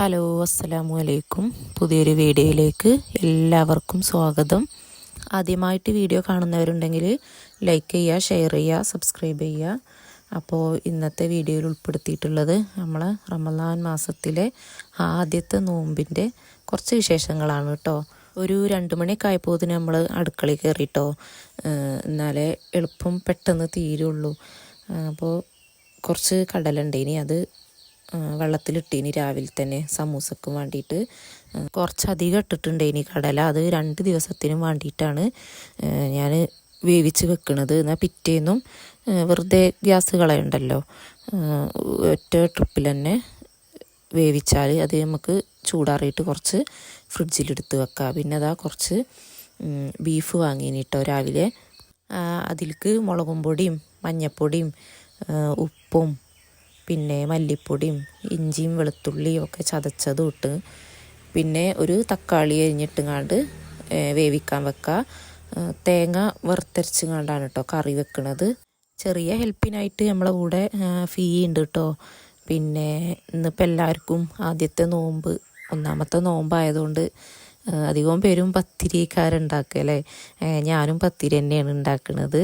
Hello അസ്സലാമു അലൈക്കും പുതിയൊരു വീഡിയോയിലേക്ക് എല്ലാവർക്കും സ്വാഗതം. ആദ്യമായിട്ട് വീഡിയോ കാണുന്നവരുണ്ടെങ്കിൽ ലൈക്ക് ചെയ്യുക ഷെയർ ചെയ്യുക സബ്സ്ക്രൈബ് ചെയ്യുക. അപ്പോൾ ഇന്നത്തെ വീഡിയോയിൽ ഉൾപ്പെടുത്തിയിട്ടുള്ളത് നമ്മൾ റമദാൻ മാസത്തിലെ ആദ്യത്തെ നോമ്പിന്റെ കുറച്ച് വിശേഷങ്ങളാണ് കേട്ടോ. ഒരു രണ്ട് മണിയൊക്കെ ആയപ്പോൾ നമ്മൾ അടുക്കളയിൽ കയറിയിട്ടോ. എന്നാലേ എളുപ്പം പെട്ടെന്ന് തീരുള്ളൂ. അപ്പോൾ കുറച്ച് കടലുണ്ട് ഇനി അത് വെള്ളത്തിലിട്ടീനി രാവിലെ തന്നെ സമൂസക്കും വേണ്ടിയിട്ട് കുറച്ചധികം ഇട്ടിട്ടുണ്ടേനി കടല. അത് രണ്ട് ദിവസത്തിനും വേണ്ടിയിട്ടാണ് ഞാൻ വേവിച്ച് വെക്കണത്. എന്നാൽ പിറ്റേന്നും വെറുതെ ഗ്യാസ് കളയുണ്ടല്ലോ. ഒറ്റ ട്രിപ്പിൽ തന്നെ വേവിച്ചാൽ അത് നമുക്ക് ചൂടാറിയിട്ട് കുറച്ച് ഫ്രിഡ്ജിലെടുത്ത് വെക്കാം. പിന്നെ അതാ കുറച്ച് ബീഫ് വാങ്ങിയിട്ടോ രാവിലെ. അതിലേക്ക് മുളകും പൊടിയും മഞ്ഞപ്പൊടിയും ഉപ്പും പിന്നെ മല്ലിപ്പൊടിയും ഇഞ്ചിയും വെളുത്തുള്ളിയും ഒക്കെ ചതച്ചതും ഇട്ട് പിന്നെ ഒരു തക്കാളി അരിഞ്ഞിട്ടുങ്ങാണ്ട് വേവിക്കാൻ വെക്കുക തേങ്ങ വറുത്തരച്ചുങ്ങാണ്ടാണ് കേട്ടോ കറി വെക്കുന്നത് ചെറിയ ഹെൽപ്പിനായിട്ട് നമ്മളെ കൂടെ ഫീ ഉണ്ട് കേട്ടോ പിന്നെ ഇന്നിപ്പോൾ എല്ലാവർക്കും ആദ്യത്തെ നോമ്പ് ഒന്നാമത്തെ നോമ്പായതുകൊണ്ട് അധികവും പേരും പത്തിരിക്കാരുണ്ടാക്കുക അല്ലേ? ഞാനും പത്തിരി തന്നെയാണ് ഉണ്ടാക്കുന്നത്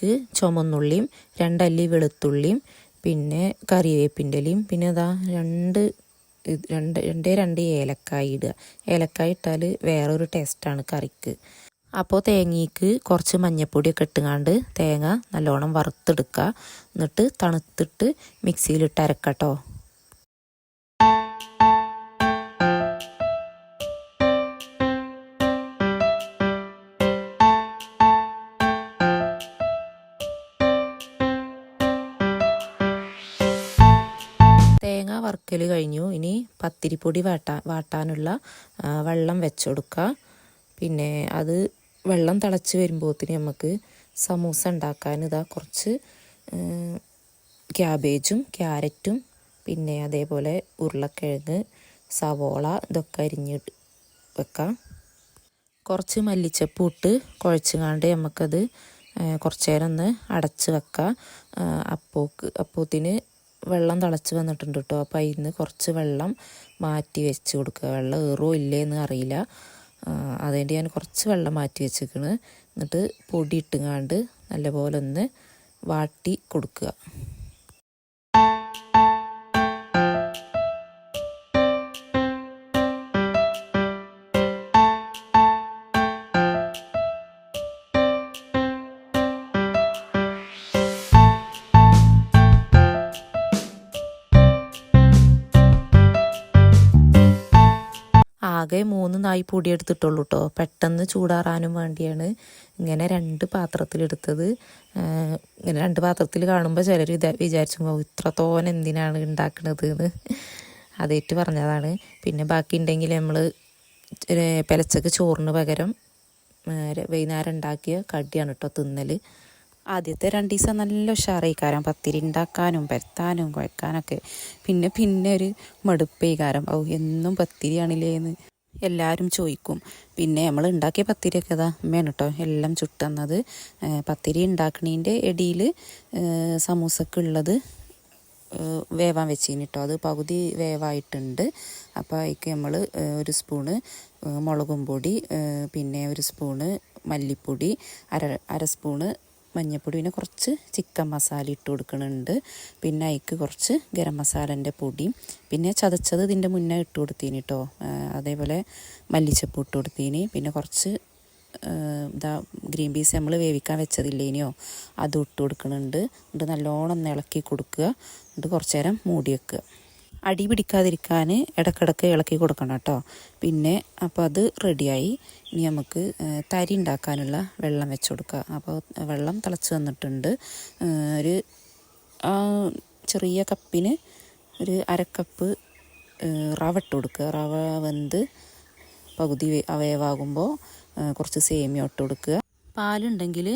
അരക്കണിക്ക് ചുമന്നുള്ളിയും രണ്ടല്ലി വെളുത്തുള്ളിയും പിന്നെ കറിവേപ്പിന്റെ ഇലയും പിന്നെ അതാ രണ്ട് രണ്ട് രണ്ടേ രണ്ട് ഏലക്കായ ഇടുക. ഏലക്കായ ഇട്ടാൽ വേറൊരു ടേസ്റ്റാണ് കറിക്ക്. അപ്പോൾ തേങ്ങയ്ക്ക് കുറച്ച് മഞ്ഞൾപ്പൊടിയൊക്കെ ഇട്ടുങ്ങാണ്ട് തേങ്ങ നല്ലോണം വറുത്തെടുക്കുക. എന്നിട്ട് തണുത്തിട്ട് മിക്സിയിലിട്ട് അരക്കട്ടോ. വറുക്കൽ കഴിഞ്ഞു. ഇനി പത്തിരിപ്പൊടി വാട്ടാ വാട്ടാനുള്ള വെള്ളം വെച്ചുകൊടുക്കുക പിന്നെ അത് വെള്ളം തിളച്ച് വരുമ്പോഴത്തേന് നമുക്ക് സമൂസ ഉണ്ടാക്കാൻ ഇതാ കുറച്ച് ക്യാബേജും ക്യാരറ്റും പിന്നെ അതേപോലെ ഉരുളക്കിഴങ്ങ് സവോള ഇതൊക്കെ അരിഞ്ഞ് വെക്കാം. കുറച്ച് മല്ലിച്ചപ്പ് ഇട്ട് കുഴച്ചുകാണ്ട് നമുക്കത് കുറച്ച് നേരം ഒന്ന് അടച്ച് വെക്കാം. അപ്പോക്ക് അപ്പോത്തിന് വെള്ളം തിളച്ച് വന്നിട്ടുണ്ട് കേട്ടോ. അപ്പോൾ അതിൽ നിന്ന് കുറച്ച് വെള്ളം മാറ്റി വെച്ച് കൊടുക്കുക. വെള്ളം ഏറോ ഇല്ലേന്ന് അറിയില്ല. അതുകൊണ്ട് ഞാൻ കുറച്ച് വെള്ളം മാറ്റി വെച്ചിരിക്കണ്. എന്നിട്ട് പൊടി ഇട്ടുങ്ങാണ്ട് നല്ലപോലെ ഒന്ന് വാട്ടി കൊടുക്കുക. ആകെ മൂന്ന് നായി പൊടി എടുത്തിട്ടുള്ളൂ കേട്ടോ പെട്ടെന്ന് ചൂടാറാനും വേണ്ടിയാണ് ഇങ്ങനെ രണ്ട് പാത്രത്തിലെടുത്തത്. ഇങ്ങനെ രണ്ട് പാത്രത്തിൽ കാണുമ്പോൾ ചിലർ ഇത് വിചാരിച്ചു ഇത്ര തോൻ എന്തിനാണ് ഉണ്ടാക്കുന്നത് എന്ന് അതേറ്റ് പറഞ്ഞതാണ്. പിന്നെ ബാക്കി ഉണ്ടെങ്കിൽ നമ്മൾ പിലച്ചക്ക് ചോറിന് പകരം വൈകുന്നേരം ഉണ്ടാക്കിയ കടിയാണ് കേട്ടോ തിന്നൽ ആദ്യത്തെ രണ്ട് ദിവസം നല്ല ഉഷാറായിക്കാരം. പത്തിരി ഉണ്ടാക്കാനും പരത്താനും കുഴക്കാനൊക്കെ. പിന്നെ പിന്നെ ഒരു മടുപ്പേ കാരം ഔ എന്നും പത്തിരിയാണില്ലേന്ന്. എല്ലാവരും ചോദിക്കും. പിന്നെ നമ്മൾ ഉണ്ടാക്കിയ പത്തിരിയൊക്കെ അതാ അമ്മയാണ് കേട്ടോ എല്ലാം ചുട്ടുന്നത്. പത്തിരി ഉണ്ടാക്കണീന്റെ ഇടയിൽ സമൂസക്കുള്ളത് വേവാൻ വെച്ചിന് കേട്ടോ അത് പകുതി വേവായിട്ടുണ്ട്. അപ്പോൾ അതിക്ക് നമ്മൾ ഒരു സ്പൂണ് മുളകും പൊടി പിന്നെ ഒരു സ്പൂണ് മല്ലിപ്പൊടി അര അര സ്പൂണ് മഞ്ഞൾപ്പൊടി പിന്നെ കുറച്ച് ചിക്കൻ മസാല ഇട്ട് കൊടുക്കുന്നുണ്ട് പിന്നെ അതിക്ക് കുറച്ച് ഗരം മസാലന്റെ പൊടി. പിന്നെ ചതച്ചത് ഇതിന്റെ മുന്നേ ഇട്ട് കൊടുത്തീനി കേട്ടോ അതേപോലെ മല്ലിച്ചപ്പ് ഇട്ട് കൊടുത്തീനി. പിന്നെ കുറച്ച് ഇതാ ഗ്രീൻ പീസ് നമ്മൾ വേവിക്കാൻ വെച്ചതില്ലേനിയോ അത് ഇട്ട് കൊടുക്കുന്നുണ്ട് എന്നിട്ട് നല്ലോണം ഇളക്കി കൊടുക്കുക. എന്നിട്ട് കുറച്ച് നേരം മൂടി വെക്കുക. അടി പിടിക്കാതിരിക്കാൻ ഇടക്കിടക്ക് ഇളക്കി കൊടുക്കണം കേട്ടോ. പിന്നെ അപ്പോൾ അത് റെഡിയായി. ഇനി നമുക്ക് തരി ഉണ്ടാക്കാനുള്ള വെള്ളം വെച്ച് കൊടുക്കുക അപ്പോൾ വെള്ളം തിളച്ച് വന്നിട്ടുണ്ട്. ഒരു ചെറിയ കപ്പിന് ഒരു അരക്കപ്പ് റവ ഇട്ട് കൊടുക്കുക റവ വെന്ത് പകുതി അവയവാകുമ്പോൾ കുറച്ച് സേമിയ ഇട്ട് കൊടുക്കുക പാലുണ്ടെങ്കിൽ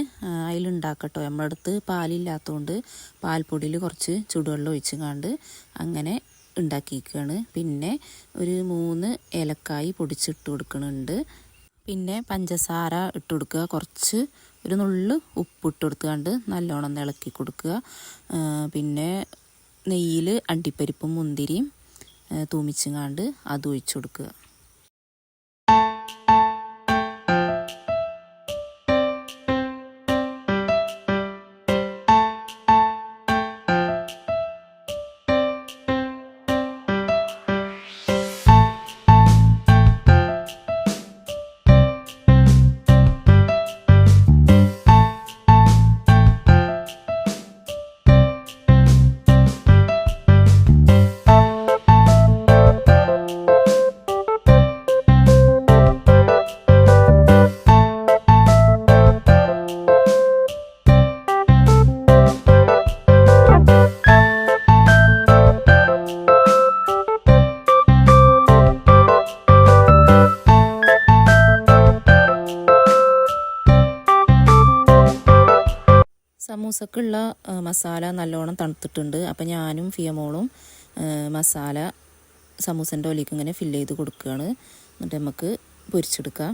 അതിലുണ്ടാക്കട്ടോ നമ്മുടെ അടുത്ത് പാലില്ലാത്തതുകൊണ്ട് പാൽപ്പൊടിയിൽ കുറച്ച് ചുടുവെള്ളം ഒഴിച്ച് കാണ്ട് അങ്ങനെ ഉണ്ടാക്കിയിരിക്കുകയാണ്. പിന്നെ ഒരു മൂന്ന് ഏലക്കായി പൊടിച്ചിട്ട് കൊടുക്കുന്നുണ്ട്. പിന്നെ പഞ്ചസാര ഇട്ട് കൊടുക്കുക. കുറച്ച് ഒരു നുള്ളു ഉപ്പ് ഇട്ട് കൊടുത്തുകൊണ്ട് നല്ലോണം ഇളക്കി കൊടുക്കുക. പിന്നെ നെയ്യിൽ അണ്ടിപ്പരിപ്പും മുന്തിരിയും തൂമിച്ചുങ്ങാണ്ട് അത് ഒഴിച്ചു കൊടുക്കുക. ആ, മസാല നല്ലോണം തണുത്തിട്ടുണ്ട്. അപ്പം ഞാനും ഫിയമോളും മസാല സമൂസന്റെ ഒലിക്ക് ഇങ്ങനെ ഫില്ല് ചെയ്ത് കൊടുക്കുകയാണ് എന്നിട്ട് നമുക്ക് പൊരിച്ചെടുക്കാം.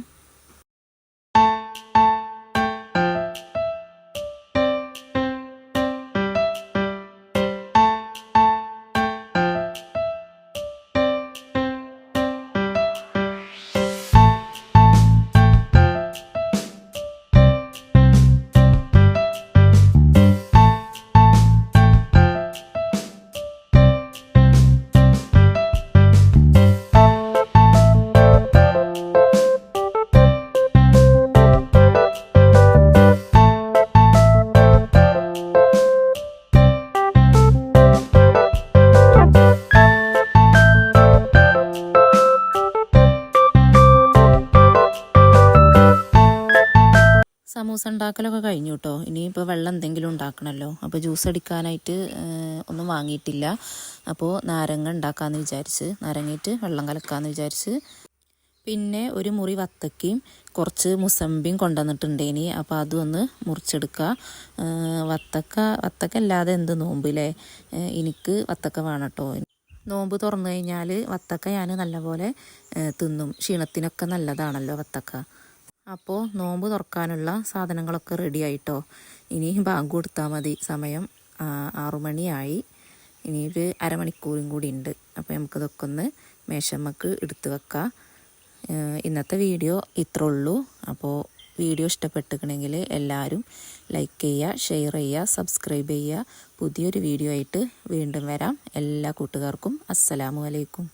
ഉണ്ടാക്കലൊക്കെ കഴിഞ്ഞു കേട്ടോ ഇനിയിപ്പോൾ വെള്ളം എന്തെങ്കിലും ഉണ്ടാക്കണമല്ലോ അപ്പോൾ ജ്യൂസ് അടിക്കാനായിട്ട് ഒന്നും വാങ്ങിയിട്ടില്ല. അപ്പോൾ നാരങ്ങ ഉണ്ടാക്കാമെന്ന് വിചാരിച്ച് നാരങ്ങയിട്ട് വെള്ളം കലക്കാമെന്ന് വിചാരിച്ച്. പിന്നെ ഒരു മുറി വത്തക്കയും കുറച്ച് മുസമ്പിയും കൊണ്ടുവന്നിട്ടുണ്ടേനി അപ്പോൾ അതൊന്ന് മുറിച്ചെടുക്കുക വത്തക്ക വത്തക്ക അല്ലാതെ എന്ത് നോമ്പില്ലേ? എനിക്ക് വത്തക്ക വേണം കേട്ടോ നോമ്പ് തുറന്നു കഴിഞ്ഞാൽ വത്തക്ക ഞാൻ നല്ലപോലെ തിന്നും. ക്ഷീണത്തിനൊക്കെ നല്ലതാണല്ലോ വത്തക്ക. അപ്പോൾ നോമ്പ് തുറക്കാനുള്ള സാധനങ്ങളൊക്കെ റെഡി ആയിട്ടോ. ഇനി ബാങ്ക് കൊടുത്താൽ മതി. സമയം ആറുമണിയായി ഇനി ഒരു അരമണിക്കൂറും കൂടി ഉണ്ട്. അപ്പോൾ നമുക്കിതൊക്കെ ഒന്ന് മേശമ്മക്ക് എടുത്തു വെക്കാം. ഇന്നത്തെ വീഡിയോ ഇത്രേ ഉള്ളൂ. അപ്പോൾ വീഡിയോ ഇഷ്ടപ്പെട്ടിരിക്കണമെങ്കിൽ എല്ലാവരും ലൈക്ക് ചെയ്യുക ഷെയർ ചെയ്യുക സബ്സ്ക്രൈബ് ചെയ്യുക. പുതിയൊരു വീഡിയോ ആയിട്ട് വീണ്ടും വരാം. എല്ലാ കൂട്ടുകാർക്കും അസ്സലാമു അലൈക്കും.